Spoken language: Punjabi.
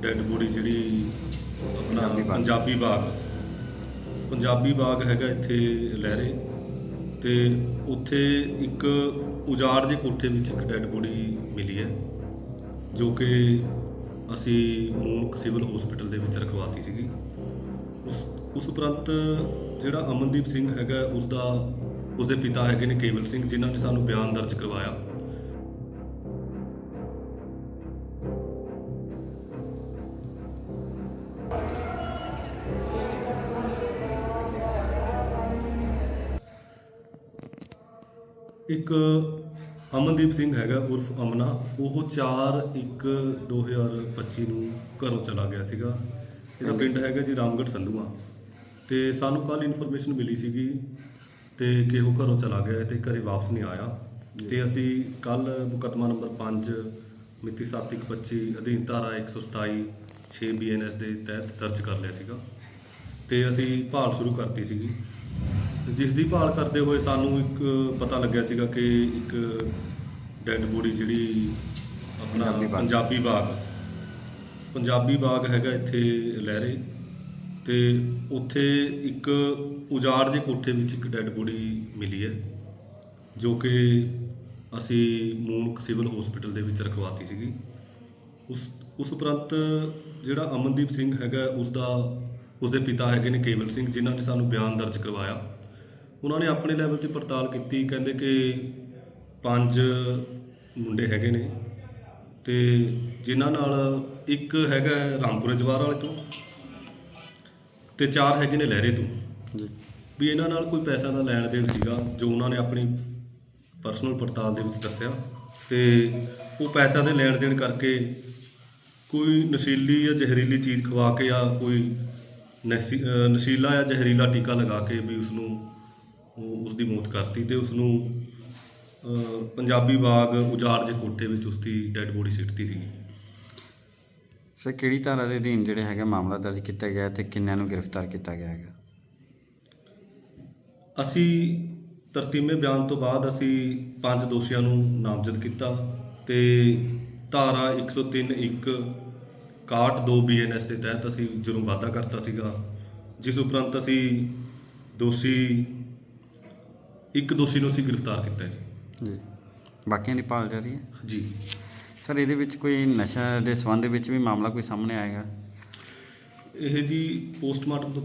ਡੈੱਡ ਬੋਡੀ ਜਿਹੜੀ ਆਪਣਾ ਪੰਜਾਬੀ ਬਾਗ। ਪੰਜਾਬੀ ਬਾਗ। ਪੰਜਾਬੀ ਬਾਗ ਹੈਗਾ ਇੱਥੇ ਲਹਿਰੇ। ਤੇ ਉੱਥੇ ਇੱਕ ਉਜਾੜ ਦੇ ਕੋਠੇ ਵਿੱਚ ਇੱਕ ਡੈੱਡ ਬੋਡੀ ਮਿਲੀ ਹੈ ਜੋ ਕਿ ਅਸੀਂ ਮੂਨਕ ਸਿਵਲ ਹਸਪੀਟਲ ਦੇ ਵਿੱਚ ਰਖਵਾਤੀ ਸੀਗੀ। ਉਸ ਉਸ ਉਪਰੰਤ ਜਿਹੜਾ ਅਮਨਦੀਪ ਸਿੰਘ ਹੈਗਾ ਉਸ ਦਾ ਉਸ ਦੇ ਪਿਤਾ ਹੈਗੇ ਨੇ ਕੇਵਲ ਸਿੰਘ ਜਿਨ੍ਹਾਂ ਨੇ ਸਾਨੂੰ ਬਿਆਨ ਦਰਜ ਕਰਵਾਇਆ। ਇੱਕ ਅਮਨਦੀਪ ਸਿੰਘ ਹੈਗਾ ਉਰਫ ਅਮਨਾ, ਉਹ 4 1 2025 ਨੂੰ ਘਰੋਂ ਚਲਾ ਗਿਆ ਸੀਗਾ। ਇਹਦਾ ਪਿੰਡ ਹੈਗਾ ਜੀ ਰਾਮਗੜ੍ਹ ਸੰਧੂਆ। ਤੇ ਸਾਨੂੰ ਕੱਲ ਇਨਫੋਰਮੇਸ਼ਨ ਮਿਲੀ ਸੀਗੀ ਤੇ ਕਿ ਉਹ ਘਰੋਂ ਚਲਾ ਗਿਆ ਹੈ ਤੇ ਘਰੇ ਵਾਪਸ ਨਹੀਂ ਆਇਆ। ਤੇ ਅਸੀਂ ਕੱਲ ਮੁਕੱਦਮਾ ਨੰਬਰ 5 ਮਿਤੀ 7/1/25 ਅਧੀਨ ਧਾਰਾ 127 6 ਬੀਐਨਐਸ ਦੇ ਤਹਿਤ ਦਰਜ ਕਰ ਲਿਆ ਸੀਗਾ। ਤੇ ਅਸੀਂ ਭਾਲ ਸ਼ੁਰੂ ਕਰਤੀ ਸੀਗੀ। ਜਿਸ ਦੀ ਭਾਲ ਕਰਦੇ ਹੋਏ ਸਾਨੂੰ ਇੱਕ ਪਤਾ ਲੱਗਿਆ ਸੀਗਾ ਕਿ ਇੱਕ ਡੈੱਡ ਬੋਡੀ ਜਿਹੜੀ ਆਪਣਾ ਪੰਜਾਬੀ ਬਾਗ। ਪੰਜਾਬੀ ਬਾਗ। ਪੰਜਾਬੀ ਬਾਗ ਹੈਗਾ ਇੱਥੇ ਲਹਿਰੇ ਤੇ ਉੱਥੇ ਇੱਕ ਉਜਾੜ ਦੇ ਕੋਠੇ ਵਿੱਚ ਇੱਕ ਡੈੱਡ ਬੋਡੀ ਮਿਲੀ ਹੈ ਜੋ ਕਿ ਅਸੀਂ ਮੂਨਕ ਸਿਵਲ ਹਸਪੀਟਲ ਦੇ ਵਿੱਚ ਰਖਵਾਤੀ ਸੀਗੀ। ਉਸ ਉਸ ਉਪਰੰਤ ਜਿਹੜਾ ਅਮਨਦੀਪ ਸਿੰਘ ਹੈਗਾ ਉਸ ਦਾ ਉਸ ਦੇ ਪਿਤਾ ਹੈਗੇ ਨੇ ਕੇਵਲ ਸਿੰਘ ਜਿਨ੍ਹਾਂ ਨੇ ਸਾਨੂੰ ਬਿਆਨ ਦਰਜ ਕਰਵਾਇਆ। ਉਹਨਾਂ ਨੇ ਆਪਣੇ ਲੈਵਲ ਤੇ ਪੜਤਾਲ ਕੀਤੀ ਕਹਿੰਦੇ ਕਿ ਪੰਜ ਮੁੰਡੇ ਹੈਗੇ ਨੇ ਤੇ ਜਿਨ੍ਹਾਂ ਨਾਲ ਇੱਕ ਹੈਗਾ ਰਾਮਪੁਰੇ ਜਵਾਰ ਵਾਲੇ ਤੋਂ ਤੇ ਚਾਰ ਹੈਗੇ ਨੇ ਲਹਿਰੇ ਤੋਂ। ਜੀ। ਵੀ ਇਹਨਾਂ ਨਾਲ ਕੋਈ ਪੈਸਾ ਦਾ ਲੈਣ ਦੇਣ ਸੀਗਾ ਜੋ ਉਹਨਾਂ ਨੇ ਆਪਣੀ ਪਰਸਨਲ ਪੜਤਾਲ ਦੇ ਵਿੱਚ ਦੱਸਿਆ ਤੇ ਉਹ ਪੈਸਾ ਦੇ ਲੈਣ ਦੇਣ ਕਰਕੇ ਕੋਈ ਨਸ਼ੀਲੀ ਜਾਂ ਜ਼ਹਿਰੀਲੀ ਚੀਜ਼ ਖਵਾ ਕੇ ਜਾਂ ਕੋਈ ਨਸ਼ੀਲਾ ਜਾਂ ਜ਼ਹਿਰੀਲਾ ਟੀਕਾ ਲਗਾ ਕੇ ਵੀ ਉਸ ਨੂੰ ਉਸ ਦੀ ਮੌਤ ਕਰਤੀ ਤੇ ਉਸ ਨੂੰ ਪੰਜਾਬੀ ਬਾਗ ਉਜਾੜ ਦੇ ਕੋਠੇ ਵਿੱਚ ਉਸ ਦੀ ਡੈੱਡ ਬੋਡੀ ਸਿੱਟਤੀ ਸੀਗੀ। ਸਰ ਕਿਹੜੀ ਧਾਰਾ ਦੇ ਅਧੀਨ ਜਿਹੜੇ ਹੈਗਾ ਮਾਮਲਾ ਦਰਜ ਕੀਤਾ ਗਿਆ ਤੇ ਕਿੰਨਿਆਂ ਨੂੰ ਗ੍ਰਿਫਤਾਰ ਕੀਤਾ ਗਿਆ ਹੈਗਾ? ਅਸੀਂ ਤਰਤੀਮੇ ਬਿਆਨ ਤੋਂ ਬਾਅਦ ਅਸੀਂ ਪੰਜ ਦੋਸ਼ੀਆਂ ਨੂੰ ਨਾਮਜ਼ਦ ਕੀਤਾ ਤੇ ਧਾਰਾ 103 1 62 ਬੀਐਨਐਸ ਦੇ ਤਹਿਤ ਅਸੀਂ ਜੁਰਮ ਵਾਧਾ ਕਰਤਾ ਸੀਗਾ ਜਿਸ ਉਪਰੰਤ ਅਸੀਂ ਦੋਸ਼ੀ ਇੱਕ ਦੋਸ਼ੀ ਨੂੰ ਅਸੀਂ ਗ੍ਰਿਫਤਾਰ ਕੀਤਾ ਹੈ ਜੀ। ਬਾਕੀਆਂ ਦੀ ਭਾਲ ਜਾਰੀ ਹੈ? ਜੀ। ਸਰ ਇਹਦੇ ਵਿੱਚ ਕੋਈ ਨਸ਼ਾ ਦੇ ਸੰਬੰਧ ਵਿੱਚ ਵੀ ਮਾਮਲਾ ਕੋਈ ਸਾਹਮਣੇ ਆਏਗਾ? ਇਹ ਜੀ ਪੋਸਟਮਾਰਟਮ ਤੋਂ